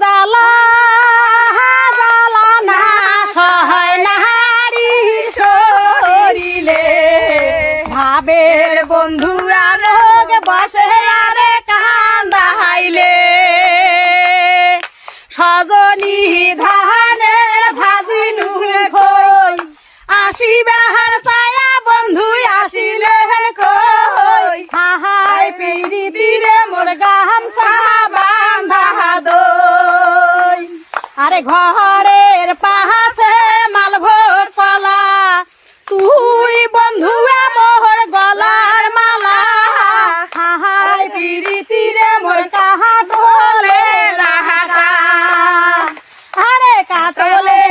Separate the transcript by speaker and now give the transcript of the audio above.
Speaker 1: জ্বালা না সহায় বন্ধু বসে আরে সজনী ধানের ভাজি নুহে খই আসিবার আরে ঘরের পাহাসে মালভোর পালা তুই বন্ধু মোহর গলার মালা। হাহাই পিরিতি তীরে মোর কাহা তোলে রাহাটা আরে কাতলে